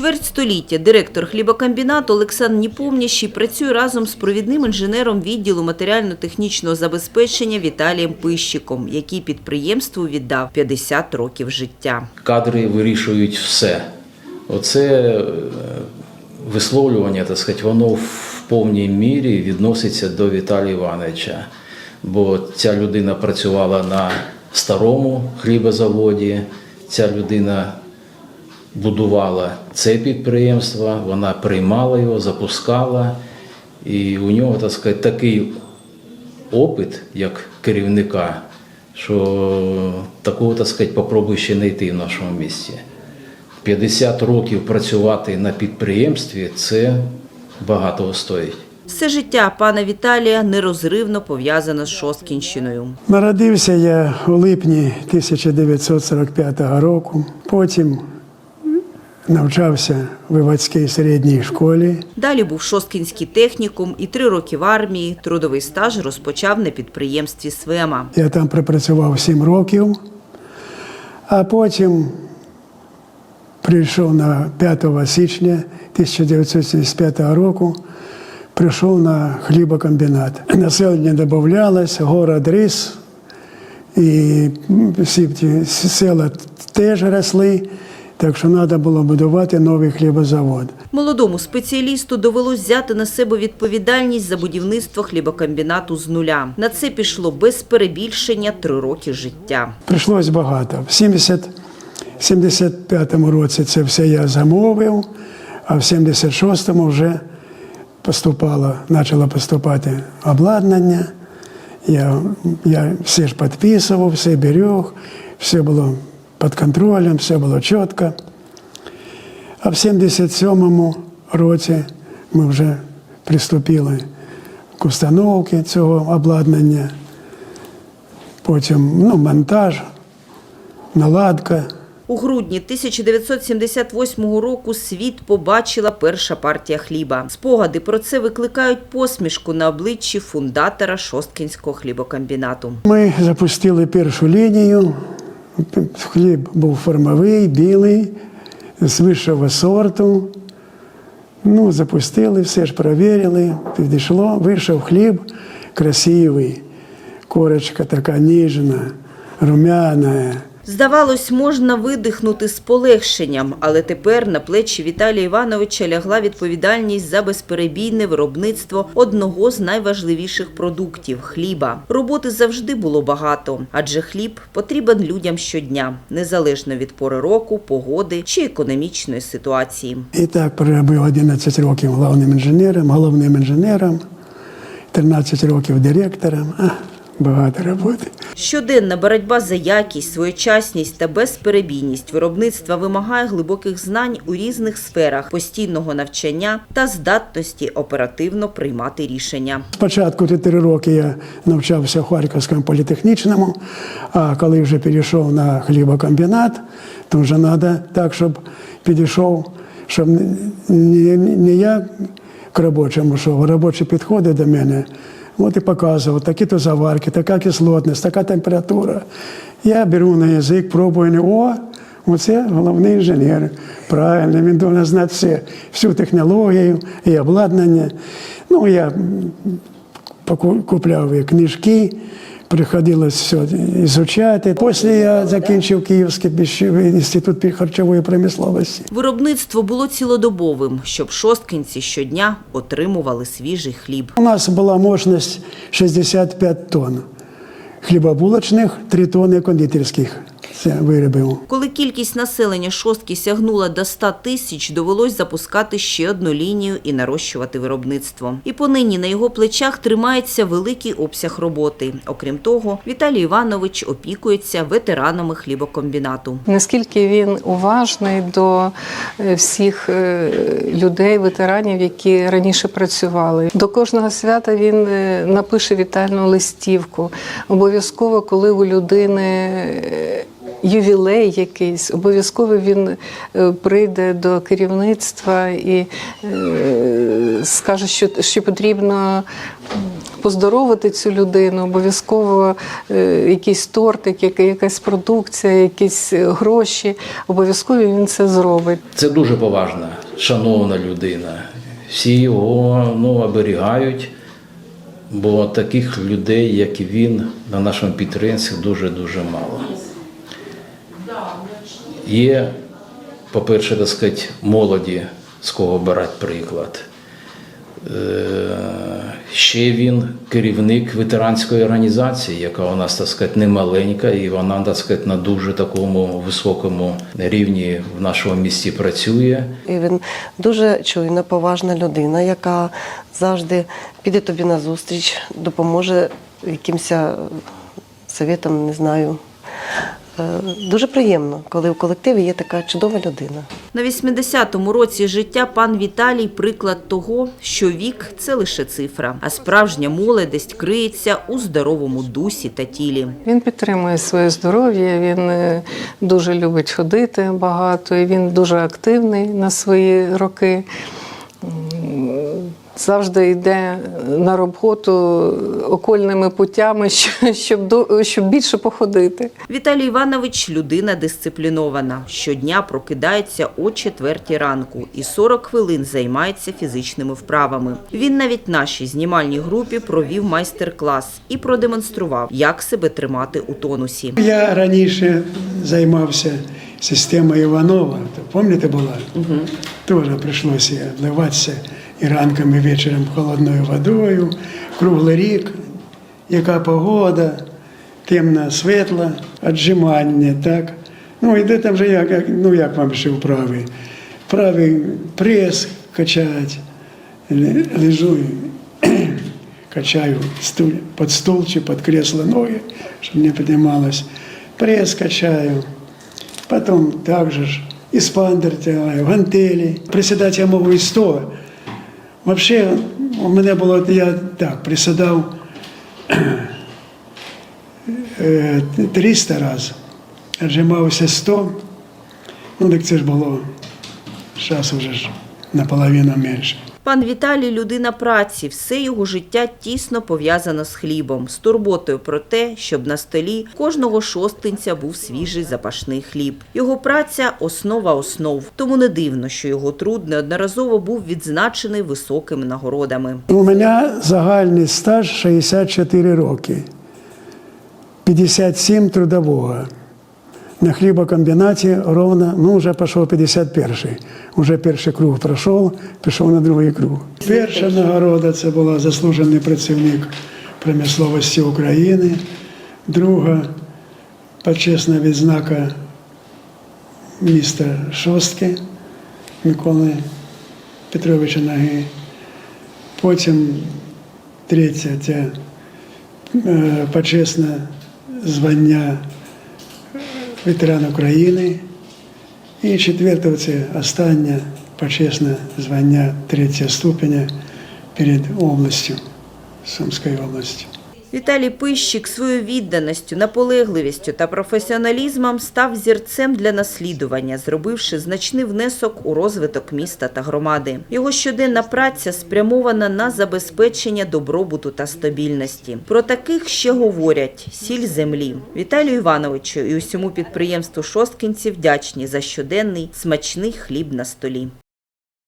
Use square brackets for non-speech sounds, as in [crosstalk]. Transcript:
Чверть століття директор хлібокомбінату Олександр Ніпомнящий працює разом з провідним інженером відділу матеріально-технічного забезпечення Віталієм Пищиком, який підприємству віддав 50 років життя. кадри вирішують все. Оце е, висловлювання, так сказати, воно в повній мірі відноситься до Віталія Івановича. Бо ця людина працювала на старому хлібозаводі, ця людина будувала це підприємство, вона приймала його, запускала. І у нього, так сказати, такий опит як керівника, що такого, так сказати, попробуй ще не йти в нашому місті. 50 років працювати на підприємстві це багато стоїть. Все життя пана Віталія нерозривно пов'язано з Шосткінщиною. Народився я у липні 1945 року. Потім навчався в Івацькій середній школі. Далі був Шосткінський технікум і три роки в армії. Трудовий стаж розпочав на підприємстві Свема. Я там пропрацював 7 років, а потім прийшов на 5 січня 1975 року. Прийшов на хлібокомбінат. Населення додавалось, город ріс, і всі ті села теж росли, так що треба було будувати новий хлібозавод. Молодому спеціалісту довелось взяти на себе відповідальність за будівництво хлібокомбінату з нуля. На це пішло без перебільшення три роки життя. Прийшлось багато. В 70, 75-му році це все я замовив, а в 76-му вже поступало, почало поступати обладнання. Я, я все ж підписував, все берег, все було під контролем, все було чітко. А в 77-му році ми вже приступили к установці цього обладнання потім ну, монтаж, наладка. У грудні 1978 року світ побачила перша партія хліба. Спогади про це викликають посмішку на обличчі фундатора Шосткінського хлібокомбінату. Ми запустили першу лінію. Хліб був формовий, білий, з вищого сорту. Ну, запустили, все ж перевірили, підійшло, вийшов хліб красивий, корочка така ніжна, румяна. Здавалось, можна видихнути з полегшенням, але тепер на плечі Віталія Івановича лягла відповідальність за безперебійне виробництво одного з найважливіших продуктів хліба. Роботи завжди було багато, адже хліб потрібен людям щодня, незалежно від пори року, погоди чи економічної ситуації. І так проробив 11 років головним інженером, головним інженером, 13 років директором. Багато роботи. Щоденна боротьба за якість, своєчасність та безперебійність виробництва вимагає глибоких знань у різних сферах, постійного навчання та здатності оперативно приймати рішення. Спочатку 4 роки я навчався в Харківському політехнічному, а коли вже перейшов на хлібокомбінат, то вже треба так, щоб підійшов, щоб не, я к робочому а робочі підходи до мене. От і показував, такі-то заварки, така кислотність, така температура. Я беру на язик, пробую, не о, оце головний інженер. Правильно, він повинен знати все, всю технологію і обладнання. Ну, я купляв книжки, приходилось все изучать. Після я закінчив Київський інститут харчової промисловості. Виробництво було цілодобовим, щоб шосткинці щодня отримували свіжий хліб. У нас була можливість 65 тонн хлібобулочних, 3 тонни кондитерських це виробів. Коли кількість населення шостки сягнула до 100 тисяч, довелось запускати ще одну лінію і нарощувати виробництво. І понині на його плечах тримається великий обсяг роботи. Окрім того, Віталій Іванович опікується ветеранами хлібокомбінату. Наскільки він уважний до е, всіх е, людей, ветеранів, які раніше працювали. До кожного свята він е, напише вітальну листівку. Обов'язково, коли у людини ювілей якийсь, обов'язково він е, прийде до керівництва і е, скаже, що, що потрібно поздоровити цю людину, обов'язково е, якийсь тортик, якась продукція, якісь гроші. Обов'язково він це зробить. Це дуже поважна, шановна людина. Всі його ну, оберігають, бо таких людей, як він, на нашому підприємстві дуже-дуже мало. Є, по-перше, так сказати, молоді, з кого брати приклад. Е, Ще він керівник ветеранської організації, яка у нас так сказати, не маленька, і вона так сказати, на дуже такому високому рівні в нашому місті працює. І він дуже чуйна, поважна людина, яка завжди піде тобі на зустріч, допоможе якимось советом, не знаю. Е, Дуже приємно, коли в колективі є така чудова людина. На 80-му році життя пан Віталій приклад того, що вік – це лише цифра, а справжня молодість криється у здоровому дусі та тілі. Він підтримує своє здоров'я, він е, дуже любить ходити багато, і він дуже активний на свої роки. Завжди йде на роботу окольними путями, [laughs] щоб, до- щоб більше походити. Віталій Іванович – людина дисциплінована. Щодня прокидається о четвертій ранку і 40 хвилин займається фізичними вправами. Він навіть нашій знімальній групі провів майстер-клас і продемонстрував, як себе тримати у тонусі. Я раніше займався системою Іванова, то пам'ятаєте була? Угу. Теж прийшлося обливатися і ранком, і вечором холодною водою, круглий рік, яка погода, темна, світла, віджимання, так? Ну, і де там же як, ну як вам ще вправи? Правий прес качать, л- лежу [clears throat] качаю стул, под стул чи под кресло ноги, чтобы не поднималось. Пресс качаю. Потом также ж эспандер тягаю, гантели. Приседать я можу і 100. Вообще, у мене було, я так, присідав е, 300 разів, отжимався 100. Ну, так це ж було, зараз вже ж наполовину менше. Пан Віталій – людина праці. Все його життя тісно пов'язано з хлібом, з турботою про те, щоб на столі кожного шостинця був свіжий запашний хліб. Його праця – основа основ. Тому не дивно, що його труд неодноразово був відзначений високими нагородами. У мене загальний стаж 64 роки, 57 трудового. На хлібокомбінаті ровно, ну вже пішов 51-й. Уже перший круг пройшов, пішов на другий круг. Перша нагорода це була заслужений працівник промисловості України. Друга почесна відзнака міста Шостки Миколи Петровича Наги. Потім третє це е, почесне звання ветеран України. І четвертого це останнє почесне звання третє ступеня перед областю, Сумською областю. Віталій Пищик своєю відданістю, наполегливістю та професіоналізмом став зірцем для наслідування, зробивши значний внесок у розвиток міста та громади. Його щоденна праця спрямована на забезпечення добробуту та стабільності. Про таких ще говорять сіль землі. Віталію Івановичу і усьому підприємству шосткінців вдячні за щоденний смачний хліб на столі.